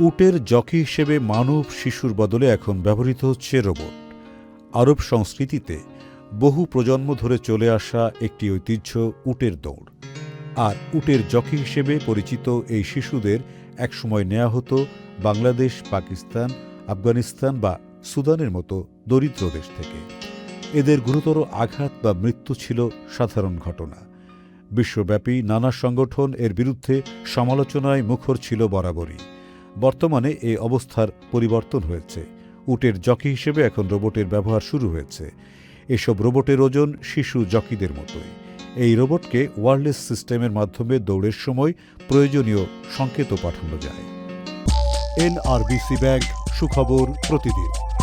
উটের জকি হিসেবে মানব শিশুর বদলে এখন ব্যবহৃত হচ্ছে রোবট। আরব সংস্কৃতিতে বহু প্রজন্ম ধরে চলে আসা একটি ঐতিহ্য উটের দৌড়। আর উটের জকি হিসেবে পরিচিত এই শিশুদের একসময় নেওয়া হতো বাংলাদেশ, পাকিস্তান, আফগানিস্তান বা সুদানের মতো দরিদ্র দেশ থেকে। এদের গুরুতর আঘাত বা মৃত্যু ছিল সাধারণ ঘটনা। বিশ্বব্যাপী নানা সংগঠন এর বিরুদ্ধে সমালোচনায় মুখর ছিল বরাবরই। বর্তমানে এই অবস্থার পরিবর্তন হয়েছে। উটের জকি হিসেবে এখন রোবটের ব্যবহার শুরু হয়েছে। এসব রোবটের ওজন শিশু জকিদের মতোই। এই রোবটকে ওয়ারলেস সিস্টেমের মাধ্যমে দৌড়ের সময় প্রয়োজনীয় সংকেতও পাঠানো যায়। এনআরবিসি ব্যাংক, সুখবর প্রতিদিন।